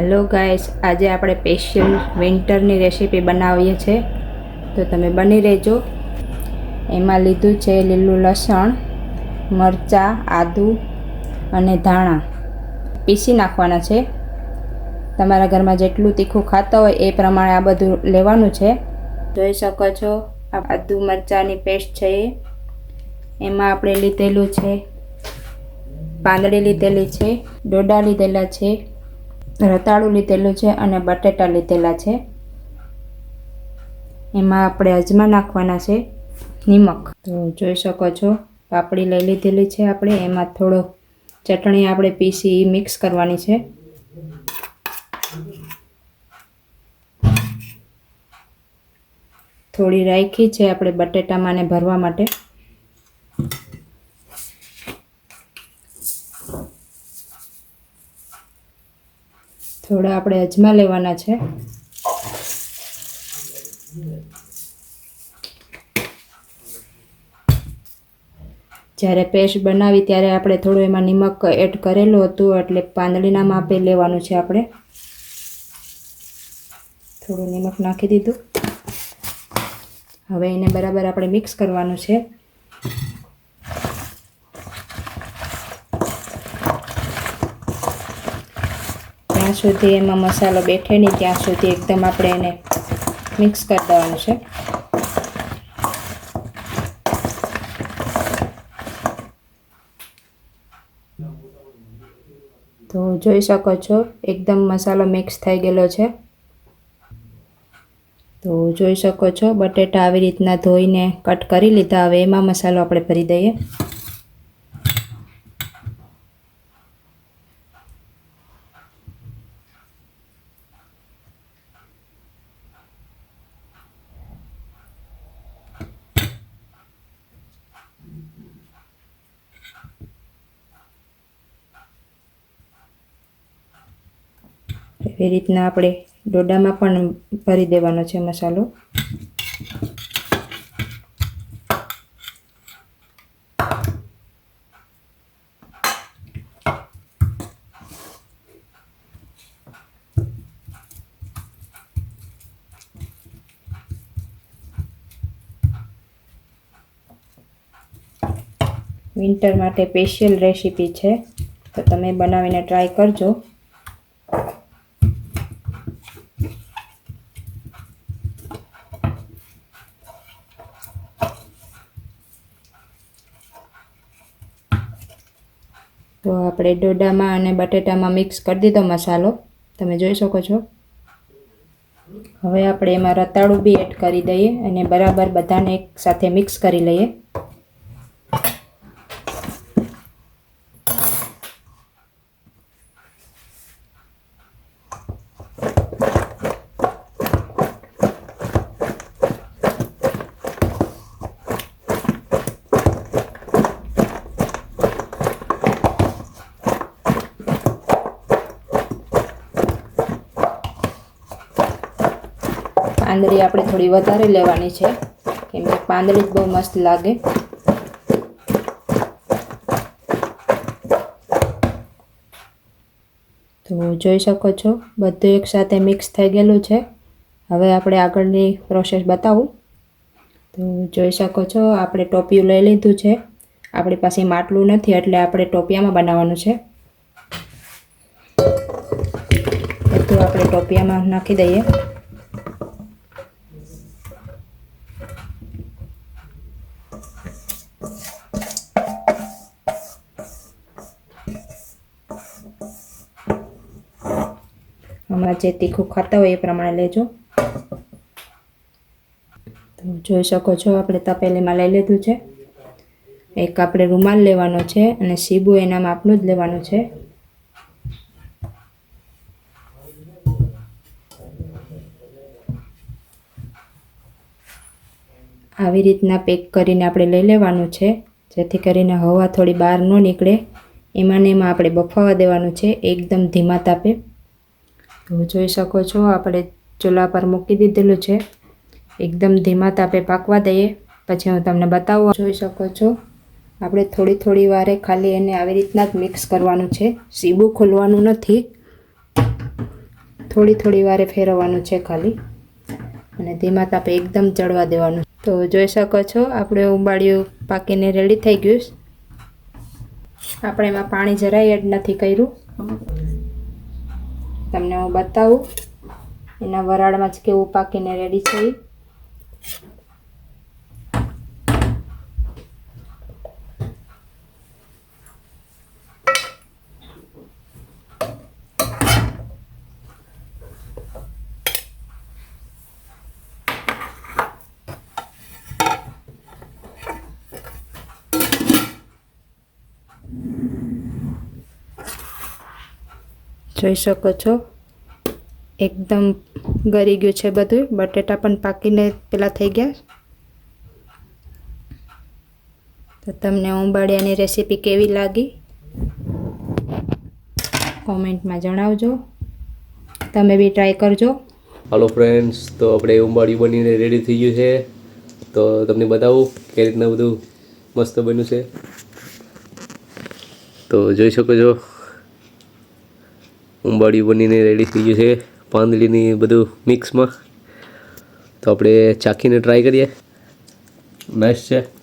Hello guys આજે આપણે special વિન્ટરની recipe બનાવીએ છીએ. તો તમે બની રહેજો. એમાં લીધું છે લીલું લસણ, મરચાં, આદુ અને ધાણા. પીસી નાખવાના છે. તમારા ઘરમાં જેટલું તીખું ખાતા હોય એ પ્રમાણે આ બધું લેવાનું છે. જોઈ શકો છો, આ આદુ, મરચાંની પેસ્ટ છે એમાં આપણે લીધેલું છે, પાંદડી લીધેલી છે, ડોડા લીધેલા છે. રતાળું લીધેલું છે અને બટેટા લીધેલા છે. એમાં આપણે અજમા નાખવાના છે, નિમક. તો જોઈ શકો છો, પાપડી લઈ લીધેલી છે આપણે, એમાં થોડો ચટણી આપણે પીસી મિક્સ કરવાની છે. થોડી રાખી છે આપણે બટેટામાં ને ભરવા માટે. થોડા આપણે અજમા લેવાના છે. જ્યારે પેસ્ટ બનાવી ત્યારે આપણે થોડું એમાં નિમક એડ કરેલું હતું, એટલે પાંદડીના માપે લેવાનું છે આપણે. થોડું નિમક નાખી દીધું. હવે એને બરાબર આપણે મિક્સ કરવાનું છે. ત્યાં સુધી એમાં મસાલો બેઠે નહીં, ત્યાં સુધી એકદમ આપણે એને મિક્સ કરી દેવાનું છે. તો જોઈ શકો છો, એકદમ મસાલો મિક્સ થઈ ગયેલો છે. તો જોઈ શકો છો, બટેટા આવી રીતના ધોઈને કટ કરી લીધા, હવે એમાં મસાલો આપણે ભરી દઈએ. એવી રીતના આપણે ડોડામાં પણ ભરી દેવાનો છે મસાલો. વિન્ટર માટે સ્પેશિયલ રેસીપી છે. તો તમે બનાવીને ટ્રાય કરજો. આપણે ડોડામાં અને બટેટામાં મિક્સ કરી દીધો મસાલો. તમે જોઈ શકો છો. હવે આપણે એમાં રતાળું બી એડ કરી દઈએ અને બરાબર બધાને એક સાથે મિક્સ કરી લઈએ. પાંદડી આપણે થોડી વધારે લેવાની છે, કેમ કે પાંદડી જ બહુ મસ્ત લાગે. તો જોઈ શકો છો, બધું એકસાથે મિક્સ થઈ ગયેલું છે. હવે આપણે આગળની પ્રોસેસ બતાવું. તો જોઈ શકો છો, આપણે ટોપિયું લઈ લીધું છે. આપણી પાસે માટલું નથી, એટલે આપણે ટોપિયામાં બનાવવાનું છે. બધું આપણે ટોપિયામાં નાખી દઈએ. હમણાં જે તીખું ખાતા હોય એ પ્રમાણે લેજો. તો જોઈ શકો છો, આપણે તપેલીમાં લઈ લીધું છે. એક આપણે રૂમાલ લેવાનો છે અને સીબુ એના માપનું જ લેવાનું છે. આવી રીતના પેક કરીને આપણે લઈ લેવાનું છે, જેથી કરીને હવા થોડી બહાર ન નીકળે. એમાં ને એમાં આપણે બફાવા દેવાનું છે, એકદમ ધીમા તાપે. તો જોઈ શકો છો, આપણે ચૂલા પર મૂકી દીધેલું છે. એકદમ ધીમા તાપે પાકવા દઈએ. પછી હું તમને બતાવું. જોઈ શકો છો, આપણે થોડી થોડી વારે ખાલી એને આવી રીતના જ મિક્સ કરવાનું છે. સીબું ખોલવાનું નથી. થોડી થોડી વારે ફેરવવાનું છે ખાલી. અને ધીમા તાપે એકદમ ચડવા દેવાનું. તો જોઈ શકો છો, આપણે ઉંબાડિયું પાકીને રેડી થઈ ગયું આપણે એમાં પાણી જરાય એડ નથી કર્યું. બતાવું. એના વરાળમાં જ કેવું પાકીને રેડી છે જોઈ શકો છો? એકદમ ગરી ગયું છે બધું. બટેટા પણ પાકીને પેલા થઈ ગયા. તો તમને ઉંબાડિયાની રેસીપી કેવી લાગી? કોમેન્ટમાં જણાવજો. તમે બી ટ્રાય કરજો. હાલો ફ્રેન્ડ્સ તો આપણે ઉંબાડિયું બનીને રેડી થઈ ગયું છે. તો તમને બતાવું કે રીતના બધું મસ્ત બન્યું છે. તો જોઈ શકો છો. ઉંબાડિયું બનીને રેડી થઈ ગયું છે. પાંદડીની બધું મિક્સમાં તો આપણે ચાખીને ટ્રાય કરીએ. નાઇસ છે.